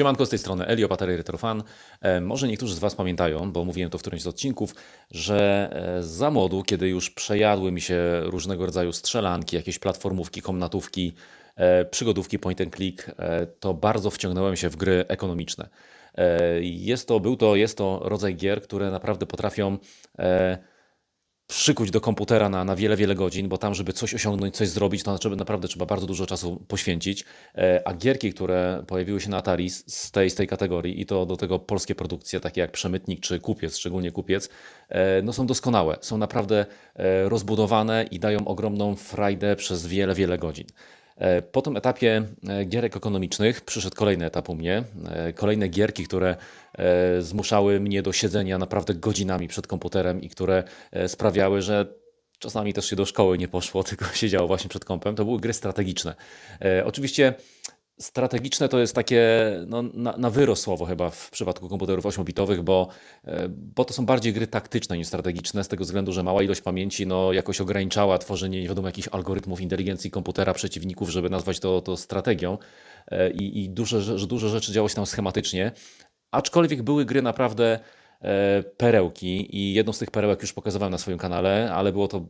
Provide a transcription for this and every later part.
Siemanko, z tej strony Elio, Batery Retrofan. E, Może niektórzy z Was pamiętają, bo mówiłem to w którymś z odcinków, że e, za młodu, kiedy już przejadły mi się różnego rodzaju strzelanki, jakieś platformówki, komnatówki, e, przygodówki point and click, to bardzo wciągnąłem się w gry ekonomiczne. Jest to, był to, jest to rodzaj gier, które naprawdę potrafią przykuć do komputera na, na wiele, wiele godzin, bo tam, żeby coś osiągnąć, coś zrobić, to naprawdę trzeba bardzo dużo czasu poświęcić. E, A gierki, które pojawiły się na Atari z- z tej, z tej kategorii i to do tego polskie produkcje, takie jak Przemytnik czy Kupiec, szczególnie Kupiec, e, no są doskonałe. Są naprawdę e, rozbudowane i dają ogromną frajdę przez wiele, wiele godzin. E, Po tym etapie e, gierek ekonomicznych przyszedł kolejny etap u mnie. E, Kolejne gierki, które zmuszały mnie do siedzenia naprawdę godzinami przed komputerem i które sprawiały, że czasami też się do szkoły nie poszło, tylko siedziało właśnie przed kompem. To były gry strategiczne. Oczywiście strategiczne to jest takie no, na, na wyrost słowo chyba w przypadku komputerów 8-bitowych, bo, e, bo to są bardziej gry taktyczne niż strategiczne, z tego względu, że mała ilość pamięci no, jakoś ograniczała tworzenie nie wiadomo jakichś algorytmów inteligencji komputera przeciwników, żeby nazwać to, to strategią E, i, i duże, że dużo rzeczy działo się tam schematycznie, aczkolwiek były gry naprawdę e, perełki i jedną z tych perełek już pokazywałem na swoim kanale, ale było to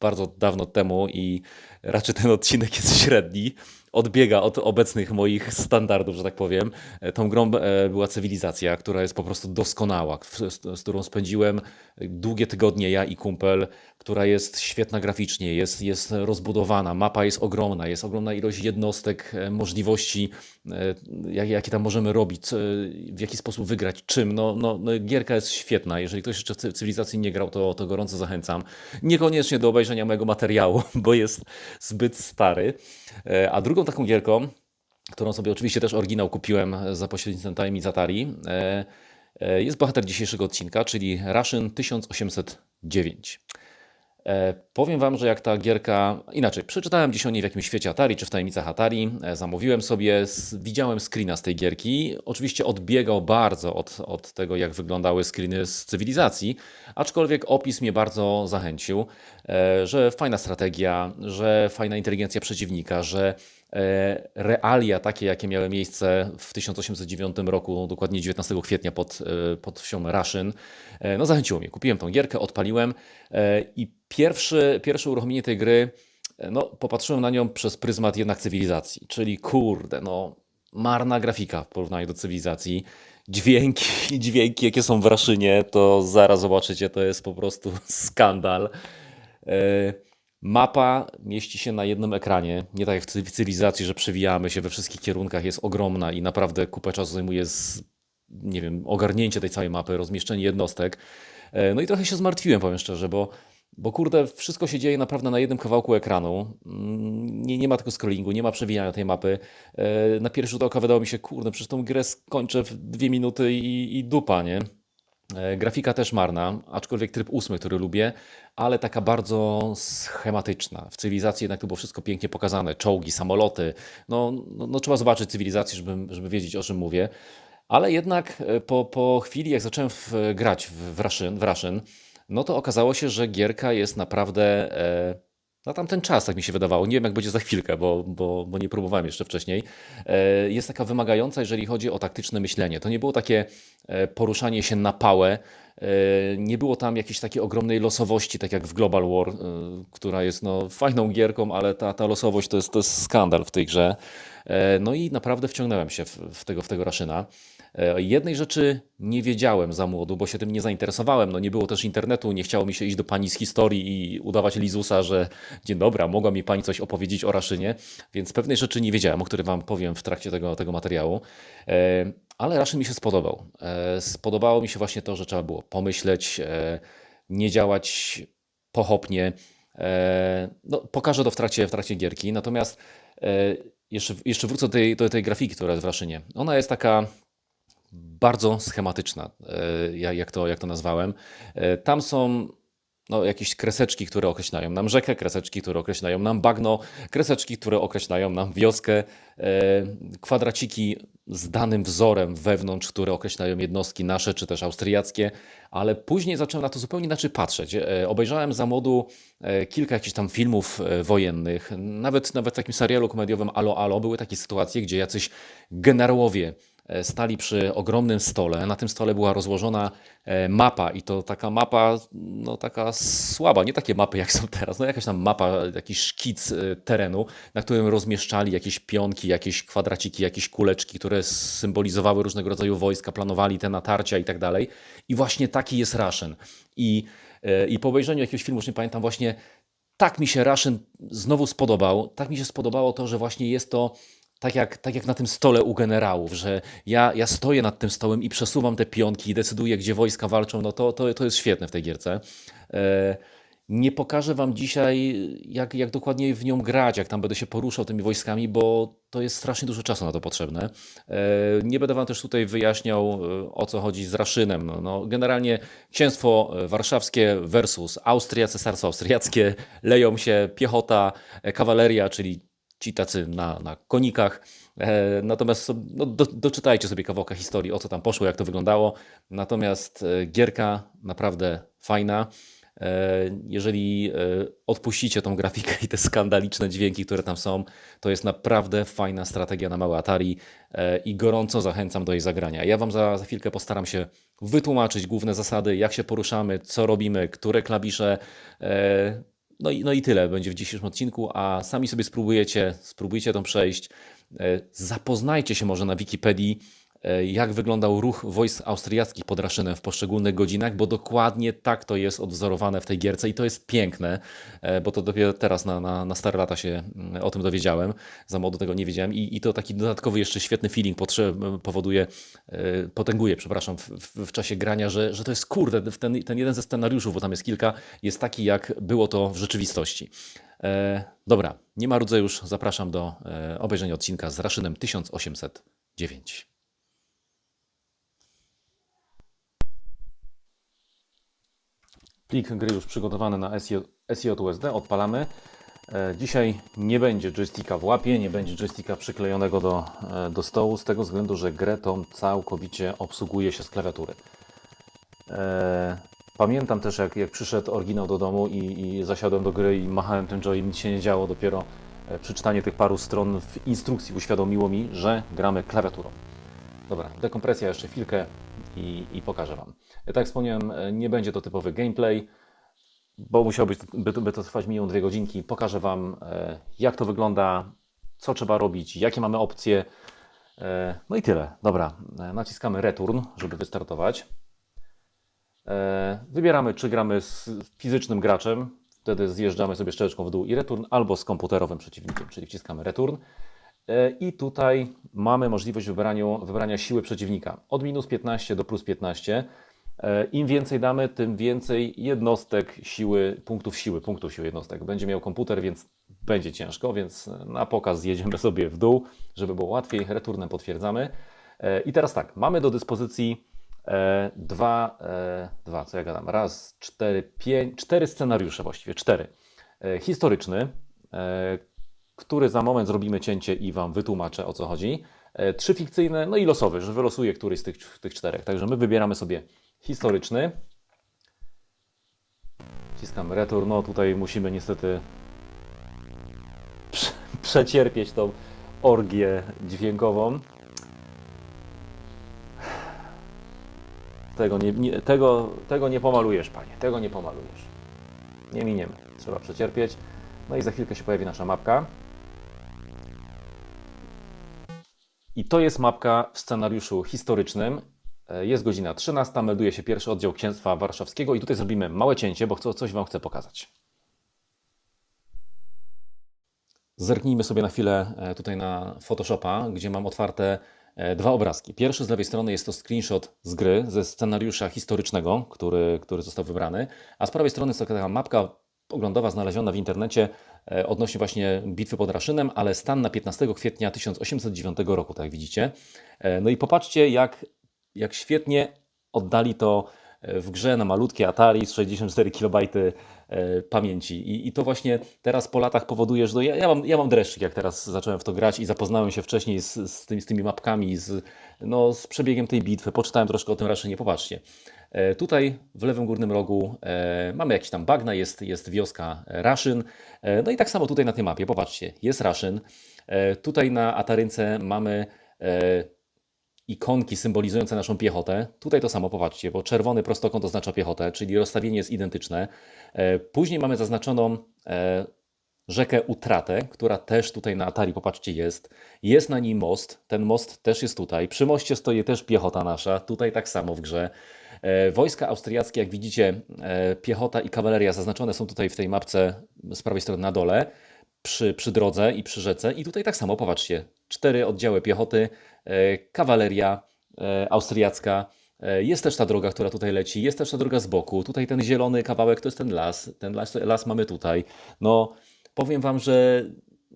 bardzo dawno temu i raczej ten odcinek jest średni. Odbiega od obecnych moich standardów, że tak powiem. E, Tą grą e, była cywilizacja, która jest po prostu doskonała, z, z którą spędziłem długie tygodnie ja i kumpel, która jest świetna graficznie, jest, jest rozbudowana, mapa jest ogromna, jest ogromna ilość jednostek, e, możliwości, jak- jakie tam możemy robić, w jaki sposób wygrać, czym. No, no, no, gierka jest świetna. Jeżeli ktoś jeszcze w cy- cywilizacji nie grał, to, to gorąco zachęcam. Niekoniecznie do obejrzenia mojego materiału, bo jest zbyt stary. A drugą taką gierką, którą sobie oczywiście też oryginał kupiłem za pośrednictwem tajemnic Atari, e, e, jest bohater dzisiejszego odcinka, czyli Russian 1809. E, powiem Wam, że jak ta gierka. Inaczej, przeczytałem gdzieś o niej w jakimś świecie Atari czy w tajemnicach Atari, zamówiłem sobie, widziałem screena z tej gierki. Oczywiście odbiegał bardzo od, od tego, jak wyglądały screeny z cywilizacji, aczkolwiek opis mnie bardzo zachęcił, że fajna strategia, że fajna inteligencja przeciwnika, że realia takie, jakie miały miejsce w 1809 roku, dokładnie 19 kwietnia pod, e, pod wsią Raszyn, e, no zachęciło mnie. Kupiłem tą gierkę, odpaliłem e, i pierwszy, pierwsze uruchomienie tej gry, e, no popatrzyłem na nią przez pryzmat jednak cywilizacji, czyli kurde, no marna grafika w porównaniu do cywilizacji. Dźwięki, dźwięki, jakie są w Raszynie, to zaraz zobaczycie, to jest po prostu skandal. Mapa mieści się na jednym ekranie, nie tak jak w cywilizacji, że przewijamy się we wszystkich kierunkach, jest ogromna i naprawdę kupę czasu zajmuje z, nie wiem, ogarnięcie tej całej mapy, rozmieszczenie jednostek. E, No i trochę się zmartwiłem, powiem szczerze, bo, bo kurde, wszystko się dzieje naprawdę na jednym kawałku ekranu. Mm, Nie, nie ma tego scrollingu, nie ma przewijania tej mapy. E, Na pierwszy rzut oka wydało mi się, kurde, przecież tą grę skończę w dwie minuty i, i dupa, nie? E, Grafika też marna, aczkolwiek tryb ósmy, który lubię, ale taka bardzo schematyczna. W cywilizacji jednak to było wszystko pięknie pokazane. Czołgi, samoloty. No, no, no trzeba zobaczyć cywilizację, żeby, żeby wiedzieć o czym mówię. Ale jednak e, po, po chwili, jak zacząłem w, grać w, w, Russian, w no to okazało się, że gierka jest naprawdę e, na tamten czas, tak mi się wydawało. Nie wiem, jak będzie za chwilkę, bo, bo, bo nie próbowałem jeszcze wcześniej. E, jest taka wymagająca, jeżeli chodzi o taktyczne myślenie. To nie było takie e, poruszanie się na pałę. E, Nie było tam jakiejś takiej ogromnej losowości, tak jak w Global War, która jest no, fajną gierką, ale ta, ta losowość to jest, to jest skandal w tej grze. No i naprawdę wciągnąłem się w, w tego, w tego Raszyna. E, Jednej rzeczy nie wiedziałem za młodu, bo się tym nie zainteresowałem. No nie było też internetu, nie chciało mi się iść do pani z historii i udawać Lizusa, że dzień dobry, mogła mi pani coś opowiedzieć o Raszynie, więc pewnej rzeczy nie wiedziałem, o których wam powiem w trakcie tego, tego materiału. E, Ale Raszyn mi się spodobał. E, Spodobało mi się właśnie to, że trzeba było pomyśleć, nie działać pochopnie. No, pokażę to w trakcie, w trakcie gierki, natomiast jeszcze, jeszcze wrócę do tej, do tej grafiki, która jest w Raszynie. Ona jest taka bardzo schematyczna, e, ja- jak to, jak to nazwałem. E, Tam są no, jakieś kreseczki, które określają nam rzekę, kreseczki, które określają nam bagno, kreseczki, które określają nam wioskę, e, kwadraciki z danym wzorem wewnątrz, które określają jednostki nasze czy też austriackie, ale później zacząłem na to zupełnie inaczej patrzeć. Obejrzałem za młodu kilka jakichś tam filmów wojennych, nawet, nawet w takim serialu komediowym Alo Alo były takie sytuacje, gdzie jacyś generałowie stali przy ogromnym stole. Na tym stole była rozłożona e, mapa i to taka mapa, no taka słaba, nie takie mapy jak są teraz, no jakaś tam mapa, jakiś szkic e, terenu, na którym rozmieszczali jakieś pionki, jakieś kwadraciki, jakieś kuleczki, które symbolizowały różnego rodzaju wojska, planowali te natarcia i tak dalej. I właśnie taki jest Russian. I, e, I po obejrzeniu jakiegoś filmu, już nie pamiętam, właśnie tak mi się Russian znowu spodobał. Tak mi się spodobało to, że właśnie jest to tak jak, tak jak na tym stole u generałów, że ja, ja stoję nad tym stołem i przesuwam te pionki i decyduję, gdzie wojska walczą, no to, to, to jest świetne w tej gierce. E, nie pokażę Wam dzisiaj, jak, jak dokładnie w nią grać, jak tam będę się poruszał tymi wojskami, bo to jest strasznie dużo czasu na to potrzebne. E, Nie będę Wam też tutaj wyjaśniał, e, o co chodzi z Raszynem. No, no, generalnie księstwo warszawskie versus Austria, cesarstwo austriackie, leją się piechota, kawaleria, czyli ci tacy na, na konikach. E, Natomiast no, do, doczytajcie sobie kawałka historii, o co tam poszło, jak to wyglądało. Natomiast e, gierka naprawdę fajna. E, Jeżeli odpuścicie tą grafikę i te skandaliczne dźwięki, które tam są, to jest naprawdę fajna strategia na małe Atari i gorąco zachęcam do jej zagrania. Ja Wam za, za chwilkę postaram się wytłumaczyć główne zasady, jak się poruszamy, co robimy, które klawisze. No i, no i tyle będzie w dzisiejszym odcinku, a sami sobie spróbujecie, spróbujcie to przejść. E, Zapoznajcie się może na Wikipedii, jak wyglądał ruch wojsk austriackich pod Raszynem w poszczególnych godzinach, bo dokładnie tak to jest odwzorowane w tej gierce i to jest piękne, e, bo to dopiero teraz na, na, na stare lata się mm, o tym dowiedziałem, za młodo tego nie wiedziałem i, i to taki dodatkowy jeszcze świetny feeling powoduje, e, potęguje, przepraszam, w, w, w czasie grania, że, że to jest kurde, ten, ten jeden ze scenariuszów, bo tam jest kilka, jest taki jak było to w rzeczywistości. E, dobra, nie ma rudze już, zapraszam do e, obejrzenia odcinka z Raszynem 1809. Plik gry już przygotowany na SJ, SJUSD, odpalamy. E, Dzisiaj nie będzie joysticka w łapie, nie będzie joysticka przyklejonego do, e, do stołu, z tego względu, że grę tą całkowicie obsługuje się z klawiatury. E, Pamiętam też, jak, jak przyszedł oryginał do domu i, i zasiadłem do gry i machałem tym joy, nic się nie działo. Dopiero przeczytanie tych paru stron w instrukcji uświadomiło mi, że gramy klawiaturą. Dobra, dekompresja jeszcze chwilkę i, i pokażę Wam. Tak jak wspomniałem, e, nie będzie to typowy gameplay, bo musiało być, by, to- by to trwać minimum dwie godzinki. Pokażę Wam, e, jak to wygląda, co trzeba robić, jakie mamy opcje. E, No i tyle. Dobra, naciskamy return, żeby wystartować. Wybieramy, czy gramy z fizycznym graczem, wtedy zjeżdżamy sobie szczeleczką w dół i return, albo z komputerowym przeciwnikiem, czyli wciskamy return. E, I tutaj mamy możliwość wybrania, wybrania siły przeciwnika od minus 15 do plus 15. E, Im więcej damy, tym więcej jednostek siły, punktów siły, punktów siły jednostek. Będzie miał komputer, więc będzie ciężko, więc na pokaz zjedziemy sobie w dół, żeby było łatwiej. Returnem potwierdzamy. E, I teraz tak, mamy do dyspozycji dwa, dwa, co ja gadam, raz, cztery, pięć, cztery scenariusze właściwie, cztery. Historyczny, który za moment zrobimy cięcie i Wam wytłumaczę o co chodzi. E, Trzy fikcyjne, no i losowy, że wylosuję któryś z tych, tych czterech. Także my wybieramy sobie historyczny. Wciskamy return. No tutaj musimy niestety prze- przecierpieć tą orgię dźwiękową. Tego nie, nie, tego, tego nie pomalujesz, panie. Tego nie pomalujesz. Nie miniemy. Trzeba przecierpieć. No i za chwilkę się pojawi nasza mapka. I to jest mapka w scenariuszu historycznym. E, Jest godzina 13, melduje się pierwszy oddział Księstwa Warszawskiego i tutaj zrobimy małe cięcie, bo chcę, coś Wam chcę pokazać. Zerknijmy sobie na chwilę e, tutaj na Photoshopa, gdzie mam otwarte e, dwa obrazki. Pierwszy z lewej strony jest to screenshot z gry, ze scenariusza historycznego, który, który został wybrany, a z prawej strony jest taka mapka oglądowa znaleziona w internecie odnośnie właśnie bitwy pod Raszynem, ale stan na 15 kwietnia 1809 roku, tak jak widzicie. E, No i popatrzcie, jak, jak świetnie oddali to e, w grze na malutkie Atari z 64 KB e, pamięci. I, I to właśnie teraz po latach powoduje, że no ja, ja, mam, ja mam dreszczyk, jak teraz zacząłem w to grać i zapoznałem się wcześniej z, z, tymi, z tymi mapkami, z, no, z przebiegiem tej bitwy, poczytałem troszkę o tym Raszynie. Popatrzcie. E, Tutaj w lewym górnym rogu e, mamy jakiś tam bagna, jest, jest wioska Raszyn. E, No i tak samo tutaj na tej mapie, popatrzcie, jest Raszyn. Tutaj na Atarynce mamy ikonki symbolizujące naszą piechotę. Tutaj to samo, popatrzcie, bo czerwony prostokąt oznacza piechotę, czyli rozstawienie jest identyczne. Później mamy zaznaczoną rzekę Utratę, która też tutaj na Atari, popatrzcie, jest. Jest na niej most, ten most też jest tutaj. Przy moście stoi też piechota nasza, tutaj tak samo w grze. E, Wojska austriackie, jak widzicie, e, piechota i kawaleria zaznaczone są tutaj w tej mapce z prawej strony na dole, przy, przy drodze i przy rzece. I tutaj tak samo, popatrzcie, cztery oddziały piechoty, e, kawaleria austriacka. Jest też ta droga, która tutaj leci, jest też ta droga z boku. Tutaj ten zielony kawałek to jest ten las. Ten las, las mamy tutaj. No, powiem Wam, że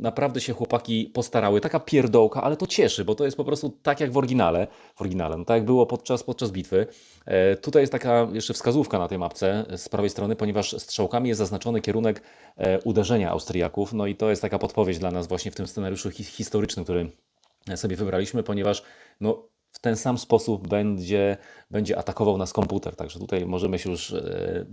naprawdę się chłopaki postarały. Taka pierdołka, ale to cieszy, bo to jest po prostu tak jak w oryginale. W oryginale, no tak jak było podczas, podczas bitwy. E, tutaj jest taka jeszcze wskazówka na tej mapce e, z prawej strony, ponieważ strzałkami jest zaznaczony kierunek e, uderzenia Austriaków. No i to jest taka podpowiedź dla nas właśnie w tym scenariuszu hi historycznym, który sobie wybraliśmy, ponieważ no, w ten sam sposób będzie, będzie atakował nas komputer. Także tutaj możemy się już e,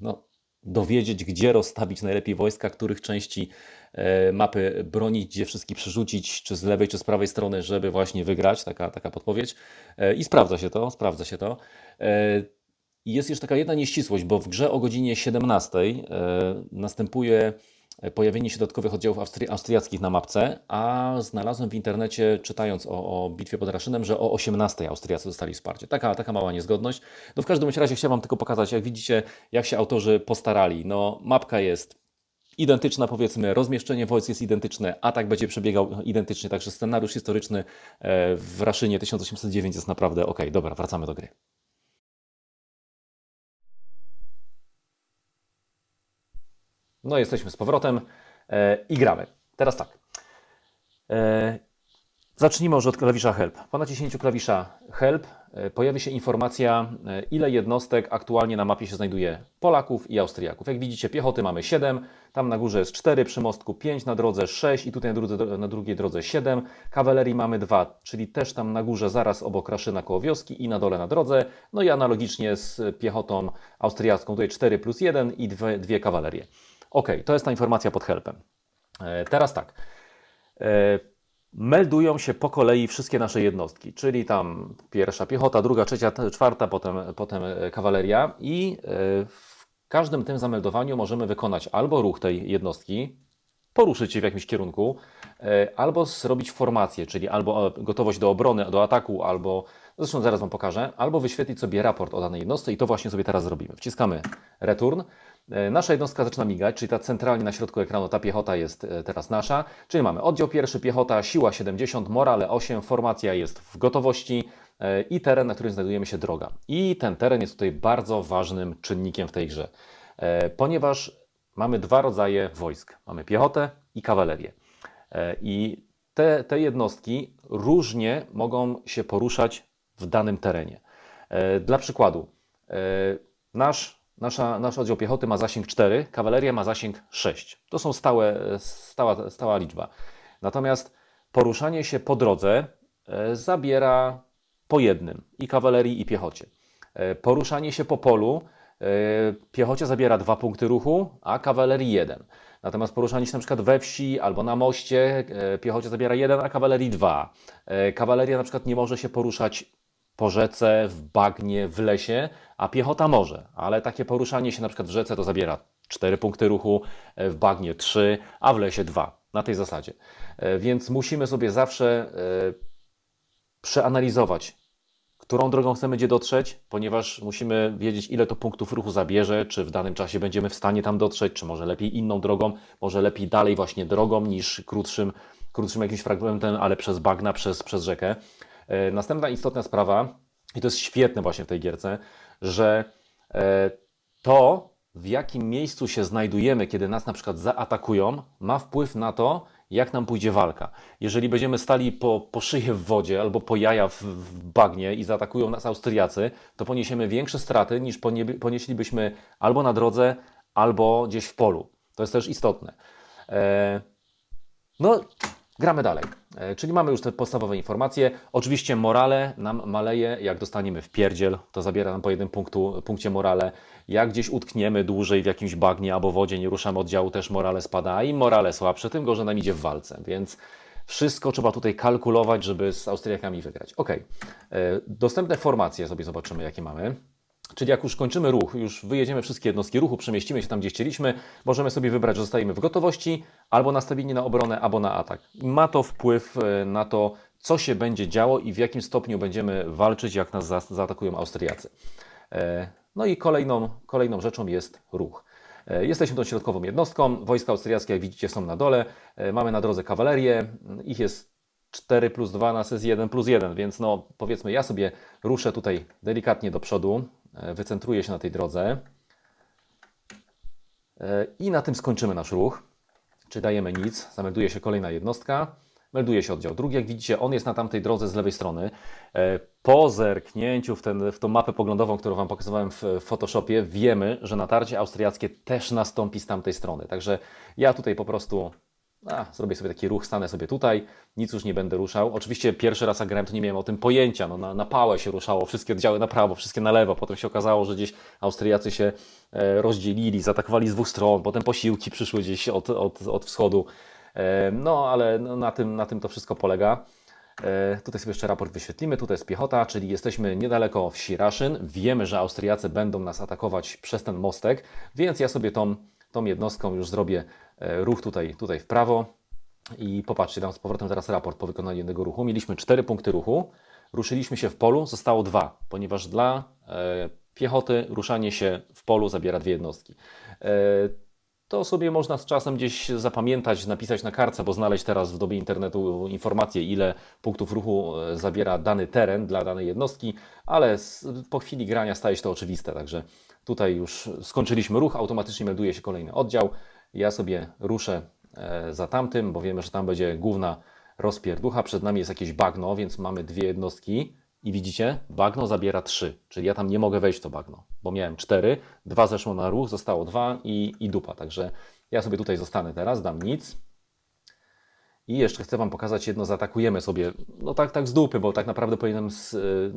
no, dowiedzieć, gdzie rozstawić najlepiej wojska, których części e, mapy bronić, gdzie wszystkich przerzucić, czy z lewej, czy z prawej strony, żeby właśnie wygrać. Taka, taka podpowiedź. E, I sprawdza się to, sprawdza się to. E, Jest jeszcze taka jedna nieścisłość, bo w grze o godzinie 17 e, następuje pojawienie się dodatkowych oddziałów austri austriackich na mapce, a znalazłem w internecie, czytając o, o bitwie pod Raszynem, że o 18 Austriacy dostali wsparcie. Taka, taka mała niezgodność. No w każdym razie chciałem Wam tylko pokazać, jak widzicie, jak się autorzy postarali. No mapka jest identyczna, powiedzmy, rozmieszczenie wojsk jest identyczne, atak będzie przebiegał identycznie, także scenariusz historyczny e, w Raszynie 1809 jest naprawdę ok. Dobra, wracamy do gry. No, jesteśmy z powrotem e, i gramy. Teraz tak. E, zacznijmy może od klawisza Help. Po naciśnięciu klawisza Help e, pojawi się informacja, ile jednostek aktualnie na mapie się znajduje Polaków i Austriaków. Jak widzicie, piechoty mamy 7, tam na górze jest 4, przy mostku 5, na drodze 6 i tutaj na, drodze, na drugiej drodze 7. Kawalerii mamy 2, czyli też tam na górze zaraz obok Raszyna koło wioski i na dole na drodze. No i analogicznie z piechotą austriacką tutaj 4 plus 1 i dwie, dwie kawalerie. Ok, to jest ta informacja pod helpem. E, Teraz tak. E, Meldują się po kolei wszystkie nasze jednostki, czyli tam pierwsza piechota, druga, trzecia, czwarta, potem, potem e, kawaleria i w każdym tym zameldowaniu możemy wykonać albo ruch tej jednostki, poruszyć się w jakimś kierunku, albo zrobić formację, czyli albo gotowość do obrony, do ataku, albo, zresztą zaraz Wam pokażę, albo wyświetlić sobie raport o danej jednostce i to właśnie sobie teraz zrobimy. Wciskamy return. E, Nasza jednostka zaczyna migać, czyli ta centralnie na środku ekranu, ta piechota jest e, teraz nasza. Czyli mamy oddział pierwszy, piechota, siła 70, morale 8, formacja jest w gotowości e, i teren, na którym znajdujemy się droga. I ten teren jest tutaj bardzo ważnym czynnikiem w tej grze, ponieważ mamy dwa rodzaje wojsk. Mamy piechotę i kawalerię. I te, te jednostki różnie mogą się poruszać w danym terenie. Dla przykładu, nasz, nasza, nasz oddział piechoty ma zasięg 4, kawaleria ma zasięg 6. To są stałe, stała, stała liczba. Natomiast poruszanie się po drodze e, zabiera po jednym i kawalerii, i piechocie. E, Poruszanie się po polu e, piechocie zabiera dwa punkty ruchu, a kawalerii jeden. Natomiast poruszanie się na przykład we wsi albo na moście piechocie zabiera jeden, a kawalerii dwa. Kawaleria na przykład nie może się poruszać po rzece, w bagnie, w lesie, a piechota może, ale takie poruszanie się na przykład w rzece to zabiera 4 punkty ruchu, e, w bagnie 3, a w lesie 2. Na tej zasadzie. E, Więc musimy sobie zawsze e, przeanalizować, którą drogą chcemy gdzie dotrzeć, ponieważ musimy wiedzieć, ile to punktów ruchu zabierze, czy w danym czasie będziemy w stanie tam dotrzeć, czy może lepiej inną drogą, może lepiej dalej właśnie drogą niż krótszym, krótszym jakimś fragmentem, ale przez bagna, przez, przez rzekę. E, Następna istotna sprawa, i to jest świetne właśnie w tej gierce, że e, to, w jakim miejscu się znajdujemy, kiedy nas na przykład zaatakują, ma wpływ na to, jak nam pójdzie walka. Jeżeli będziemy stali po, po szyję w wodzie albo po jaja w, w bagnie i zaatakują nas Austriacy, to poniesiemy większe straty niż ponie, ponieślibyśmy albo na drodze, albo gdzieś w polu. To jest też istotne. E, no, gramy dalej. E, Czyli mamy już te podstawowe informacje. Oczywiście morale nam maleje, jak dostaniemy w pierdziel, to zabiera nam po jednym punktu, punkcie morale. Jak gdzieś utkniemy dłużej w jakimś bagnie albo wodzie, nie ruszamy oddziału, też morale spada. Im morale słabsze, tym gorzej nam idzie w walce. Więc Wszystko trzeba tutaj kalkulować, żeby z Austriakami wygrać. Ok, dostępne formacje sobie zobaczymy, jakie mamy. Czyli jak już kończymy ruch, już wyjedziemy wszystkie jednostki ruchu, przemieścimy się tam, gdzie chcieliśmy, możemy sobie wybrać, że zostajemy w gotowości, albo nastawieni na obronę, albo na atak. Ma to wpływ e, na to, co się będzie działo i w jakim stopniu będziemy walczyć, jak nas za zaatakują Austriacy. E, no i kolejną, kolejną rzeczą jest ruch. E, Jesteśmy tą środkową jednostką. Wojska austriackie, jak widzicie, są na dole. Mamy na drodze kawalerię. Ich jest 4 plus 2, nas jest 1 plus 1, więc no powiedzmy, ja sobie ruszę tutaj delikatnie do przodu, e, wycentruję się na tej drodze E, i na tym skończymy nasz ruch. Czy dajemy nic, zamelduje się kolejna jednostka, melduje się oddział drugi. Jak widzicie, on jest na tamtej drodze z lewej strony. E, Po zerknięciu w, ten, w tą mapę poglądową, którą Wam pokazywałem w Photoshopie, wiemy, że natarcie austriackie też nastąpi z tamtej strony. Także ja tutaj po prostu a, zrobię sobie taki ruch, stanę sobie tutaj, nic już nie będę ruszał. Oczywiście pierwszy raz jak grałem, to nie miałem o tym pojęcia. No, na, na pałę się ruszało, wszystkie oddziały na prawo, wszystkie na lewo. Potem się okazało, że gdzieś Austriacy się e, rozdzielili, zaatakowali z dwóch stron, potem posiłki przyszły gdzieś od, od, od wschodu. E, no, ale no, na, tym, na tym to wszystko polega. E, Tutaj sobie jeszcze raport wyświetlimy. Tutaj jest piechota, czyli jesteśmy niedaleko wsi Raszyn. Wiemy, że Austriacy będą nas atakować przez ten mostek, więc ja sobie tą, tą jednostką już zrobię e, ruch tutaj, tutaj w prawo. I popatrzcie, dam z powrotem teraz raport po wykonaniu jednego ruchu. Mieliśmy 4 punkty ruchu, ruszyliśmy się w polu, zostało dwa, ponieważ dla e, piechoty ruszanie się w polu zabiera dwie jednostki. E, to sobie można z czasem gdzieś zapamiętać, napisać na kartce, bo znaleźć teraz w dobie internetu informacje, ile punktów ruchu zabiera dany teren dla danej jednostki, ale po chwili grania staje się to oczywiste, także tutaj już skończyliśmy ruch, automatycznie melduje się kolejny oddział. Ja sobie ruszę e, za tamtym, bo wiemy, że tam będzie główna rozpierducha. Przed nami jest jakieś bagno, więc mamy dwie jednostki. I widzicie, bagno zabiera 3, czyli ja tam nie mogę wejść w to bagno, bo miałem 4, dwa zeszło na ruch, zostało 2 i, i dupa. Także ja sobie tutaj zostanę teraz, dam nic. I jeszcze chcę Wam pokazać jedno, zaatakujemy sobie, no tak, tak z dupy, bo tak naprawdę powinienem z, y,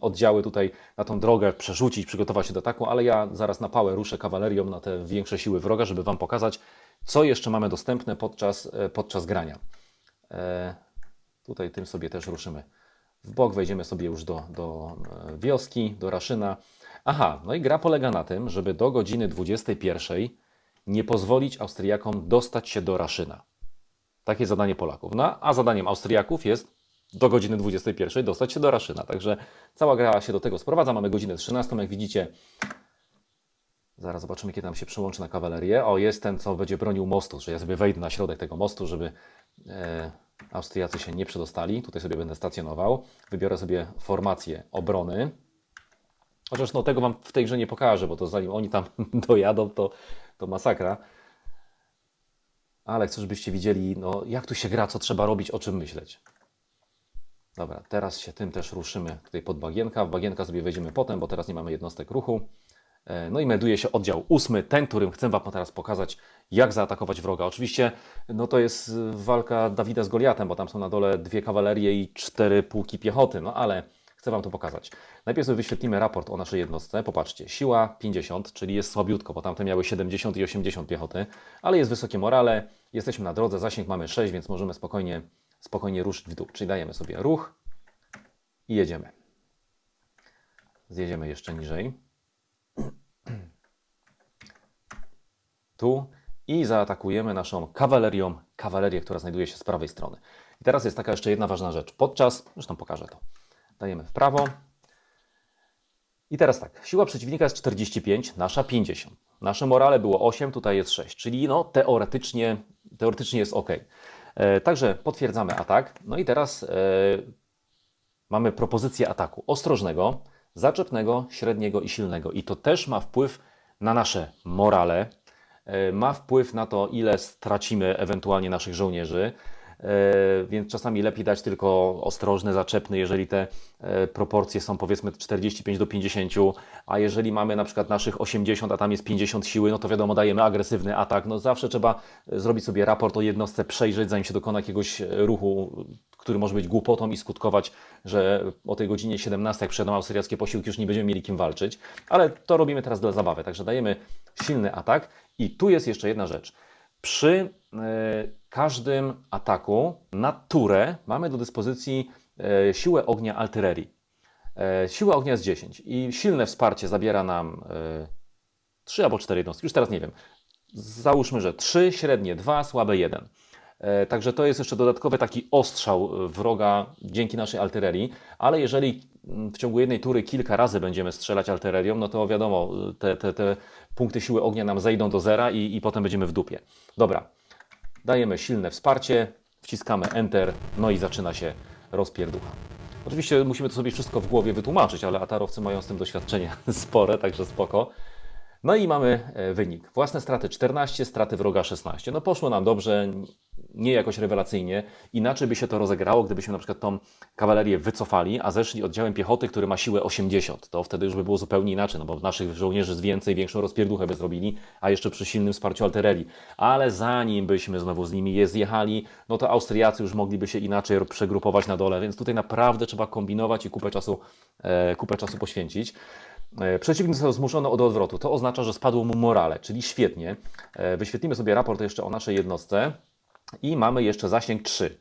oddziały tutaj na tą drogę przerzucić, przygotować się do ataku, ale ja zaraz na pałę ruszę kawalerią na te większe siły wroga, żeby Wam pokazać, co jeszcze mamy dostępne podczas, e, podczas grania. E, tutaj tym sobie też ruszymy w bok, wejdziemy sobie już do, do e, wioski, do Raszyna. Aha, no i gra polega na tym, żeby do godziny 21 nie pozwolić Austriakom dostać się do Raszyna. Takie zadanie Polaków. No, a zadaniem Austriaków jest do godziny 21 dostać się do Raszyna. Także cała gra się do tego sprowadza. Mamy godzinę 13, jak widzicie. Zaraz zobaczymy, kiedy nam się przyłączy na kawalerię. O, jest ten, co będzie bronił mostu, że ja sobie wejdę na środek tego mostu, żeby e, Austriacy się nie przedostali. Tutaj sobie będę stacjonował. Wybiorę sobie formację obrony. Chociaż no, tego Wam w tej grze nie pokażę, bo to zanim oni tam dojadą, to, to masakra. Ale chcę, żebyście widzieli, no, jak tu się gra, co trzeba robić, o czym myśleć. Dobra, teraz się tym też ruszymy tutaj pod bagienka. W bagienka sobie wejdziemy potem, bo teraz nie mamy jednostek ruchu. E, No i melduje się oddział ósmy, ten, którym chcę Wam teraz pokazać, jak zaatakować wroga. Oczywiście no to jest y, walka Dawida z Goliatem, bo tam są na dole dwie kawalerie i cztery pułki piechoty, no ale chcę Wam to pokazać. Najpierw sobie wyświetlimy raport o naszej jednostce. Popatrzcie, siła 50, czyli jest słabiutko, bo tamte miały 70 i 80 piechoty, ale jest wysokie morale, jesteśmy na drodze, zasięg mamy 6, więc możemy spokojnie, spokojnie ruszyć w dół. Czyli dajemy sobie ruch i jedziemy. Zjedziemy jeszcze niżej. tu i zaatakujemy naszą kawalerią, kawalerię, która znajduje się z prawej strony. I teraz jest taka jeszcze jedna ważna rzecz. Podczas, zresztą pokażę to, dajemy w prawo. I teraz tak, siła przeciwnika jest 45, nasza 50. Nasze morale było 8, tutaj jest 6, czyli no teoretycznie, teoretycznie jest ok. E, także potwierdzamy atak. No i teraz e, mamy propozycję ataku ostrożnego, zaczepnego, średniego i silnego. I to też ma wpływ na nasze morale, e, ma wpływ na to, ile stracimy ewentualnie naszych żołnierzy. E, Więc czasami lepiej dać tylko ostrożny, zaczepny, jeżeli te e, proporcje są powiedzmy 45 do 50, a jeżeli mamy na przykład naszych 80, a tam jest 50 siły, no to wiadomo, dajemy agresywny atak. No zawsze trzeba e, zrobić sobie raport o jednostce, przejrzeć, zanim się dokona jakiegoś ruchu, który może być głupotą i skutkować, że o tej godzinie 17, jak przyjadą austriackie posiłki, już nie będziemy mieli kim walczyć. Ale to robimy teraz dla zabawy. Także dajemy silny atak. I tu jest jeszcze jedna rzecz. Przy e, każdym ataku na turę mamy do dyspozycji e, siłę ognia artylerii. E, siła ognia jest 10 i silne wsparcie zabiera nam e, 3 albo 4 jednostki, już teraz nie wiem. Załóżmy, że 3, średnie 2, słabe 1. E, Także to jest jeszcze dodatkowy taki ostrzał e, wroga dzięki naszej artylerii, ale jeżeli mm, w ciągu jednej tury kilka razy będziemy strzelać artylerią, no to wiadomo, e, te, te, te punkty siły ognia nam zejdą do zera i, i potem będziemy w dupie. Dobra, dajemy silne wsparcie, wciskamy Enter, no i zaczyna się rozpierducha. Oczywiście musimy to sobie wszystko w głowie wytłumaczyć, ale atarowcy mają z tym doświadczenie spore, także spoko. No i mamy e, wynik. Własne straty 14, straty wroga 16. No poszło nam dobrze, nie jakoś rewelacyjnie. Inaczej by się to rozegrało, gdybyśmy na przykład tą kawalerię wycofali, a zeszli oddziałem piechoty, który ma siłę 80. To wtedy już by było zupełnie inaczej, no bo naszych żołnierzy z więcej, większą rozpierduchę by zrobili, a jeszcze przy silnym wsparciu artylerii. Ale zanim byśmy znowu z nimi je zjechali, no to Austriacy już mogliby się inaczej przegrupować na dole, więc tutaj naprawdę trzeba kombinować i kupę czasu, e, kupę czasu poświęcić. E, Przeciwnik został zmuszony do odwrotu. To oznacza, że spadło mu morale, czyli świetnie. E, Wyświetlimy sobie raport jeszcze o naszej jednostce i mamy jeszcze zasięg 3.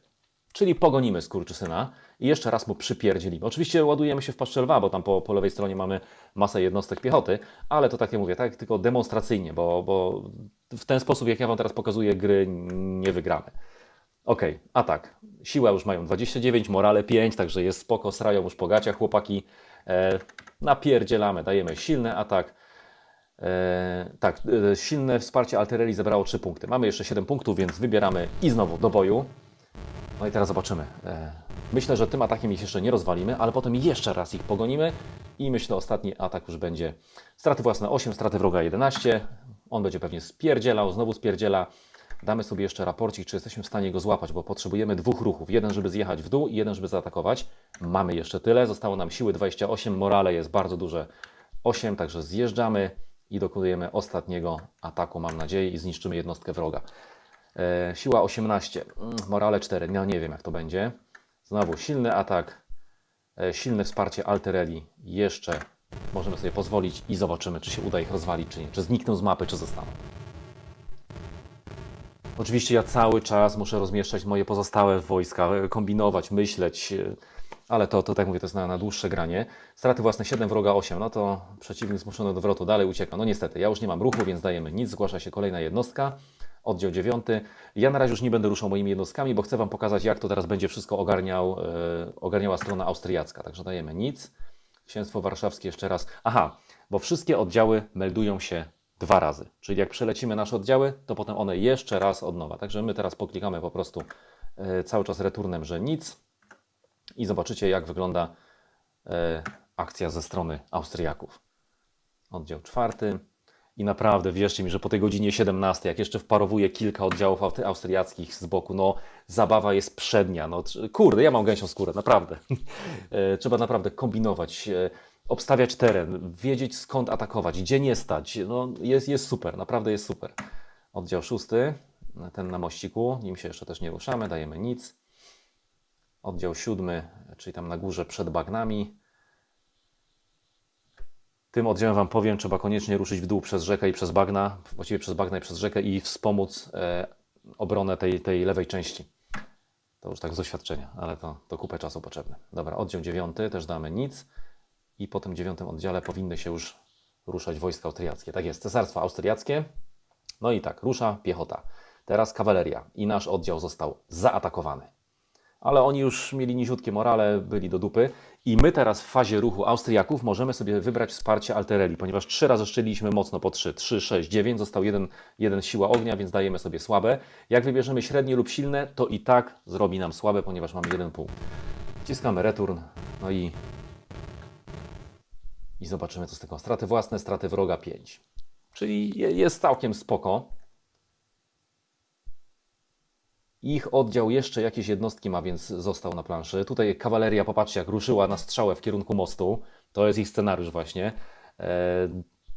Czyli pogonimy skurczysyna i jeszcze raz mu przypierdzielimy. Oczywiście ładujemy się w paszczę lwa, bo tam po, po lewej stronie mamy masę jednostek piechoty, ale to tak jak mówię, tak tylko demonstracyjnie, bo, bo w ten sposób, jak ja Wam teraz pokazuję, gry nie wygramy. Ok, atak. Siła już mają 29, morale 5, także jest spoko, srają już po gaciach chłopaki. E, napierdzielamy, dajemy silny atak. E, tak, e, silne wsparcie artylerii zebrało 3 punkty. Mamy jeszcze 7 punktów, więc wybieramy i znowu do boju. No i teraz zobaczymy. E, myślę, że tym atakiem ich jeszcze nie rozwalimy, ale potem jeszcze raz ich pogonimy i myślę, ostatni atak już będzie straty własne 8, straty wroga 11. On będzie pewnie spierdzielał, znowu spierdziela. Damy sobie jeszcze raporcik, czy jesteśmy w stanie go złapać, bo potrzebujemy dwóch ruchów. Jeden, żeby zjechać w dół i jeden, żeby zaatakować. Mamy jeszcze tyle. Zostało nam siły 28, morale jest bardzo duże 8, także zjeżdżamy i dokonujemy ostatniego ataku, mam nadzieję, i zniszczymy jednostkę wroga. E, siła 18, mm, morale 4, no nie wiem jak to będzie. Znowu silny atak, e, silne wsparcie artylerii. Jeszcze możemy sobie pozwolić i zobaczymy, czy się uda ich rozwalić, czy nie. Czy znikną z mapy, czy zostaną. Oczywiście ja cały czas muszę rozmieszczać moje pozostałe wojska, e, kombinować, myśleć, e, ale to, to tak mówię, to jest na, na dłuższe granie. Straty własne 7, wroga 8, no to przeciwnik zmuszony do wrotu dalej ucieka. No niestety, ja już nie mam ruchu, więc dajemy nic, zgłasza się kolejna jednostka, oddział 9. Ja na razie już nie będę ruszał moimi jednostkami, bo chcę Wam pokazać, jak to teraz będzie wszystko ogarniał, e, ogarniała strona austriacka. Także dajemy nic. Księstwo Warszawskie jeszcze raz. Aha, bo wszystkie oddziały meldują się dwa razy. Czyli jak przelecimy nasze oddziały, to potem one jeszcze raz od nowa. Także my teraz poklikamy po prostu e, cały czas returnem, że nic i zobaczycie, jak wygląda e, akcja ze strony Austriaków. Oddział czwarty. I naprawdę, wierzcie mi, że po tej godzinie 17, jak jeszcze wparowuję kilka oddziałów austriackich z boku, no zabawa jest przednia. No, kurde, ja mam gęsią skórę, naprawdę. E, Trzeba naprawdę kombinować, obstawiać teren, wiedzieć skąd atakować, gdzie nie stać. No, jest, jest super, naprawdę jest super. Oddział szósty, ten na mościku, nim się jeszcze też nie ruszamy, dajemy nic. Oddział siódmy, czyli tam na górze przed bagnami. Tym oddziałem Wam powiem, trzeba koniecznie ruszyć w dół przez rzekę i przez bagna, właściwie przez bagna i przez rzekę i wspomóc e, obronę tej, tej lewej części. To już tak z doświadczenia, ale to, to kupę czasu potrzebne. Dobra, oddział dziewiąty, też damy nic. I po tym dziewiątym oddziale powinny się już ruszać wojska austriackie. Tak jest, cesarstwo austriackie. No i tak, rusza piechota. Teraz kawaleria i nasz oddział został zaatakowany ale oni już mieli niziutkie morale, byli do dupy. I my teraz w fazie ruchu Austriaków możemy sobie wybrać wsparcie artylerii, ponieważ trzy razy szczeliliśmy mocno po 3, 3, 6, 9, został jeden, jeden siła ognia, więc dajemy sobie słabe. Jak wybierzemy średnie lub silne, to i tak zrobi nam słabe, ponieważ mamy jeden punkt. Wciskamy return, no i i zobaczymy co z tego. Straty własne, straty wroga 5. Czyli je- jest całkiem spoko. Ich oddział jeszcze jakieś jednostki ma, więc został na planszy. Tutaj kawaleria, popatrzcie, jak ruszyła na strzałę w kierunku mostu. To jest ich scenariusz właśnie. E,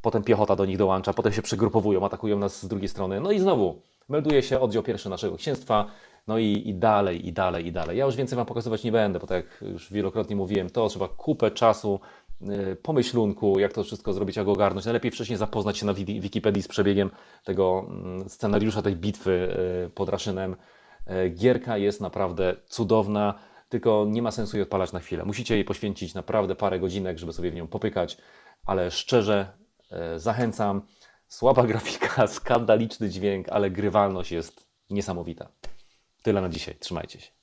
potem piechota do nich dołącza, potem się przygrupowują, atakują nas z drugiej strony. No i znowu melduje się oddział pierwszy naszego księstwa. No i, i dalej, i dalej, i dalej. Ja już więcej Wam pokazywać nie będę, bo tak jak już wielokrotnie mówiłem, to trzeba kupę czasu pomyślunku, jak to wszystko zrobić, jak ogarnąć. Najlepiej wcześniej zapoznać się na Wiki- Wikipedii z przebiegiem tego mm, scenariusza, tej bitwy y, pod Raszynem. E, Gierka jest naprawdę cudowna, tylko nie ma sensu jej odpalać na chwilę. Musicie jej poświęcić naprawdę parę godzinek, żeby sobie w nią popykać, ale szczerze zachęcam. Słaba grafika, skandaliczny dźwięk, ale grywalność jest niesamowita. Tyle na dzisiaj. Trzymajcie się.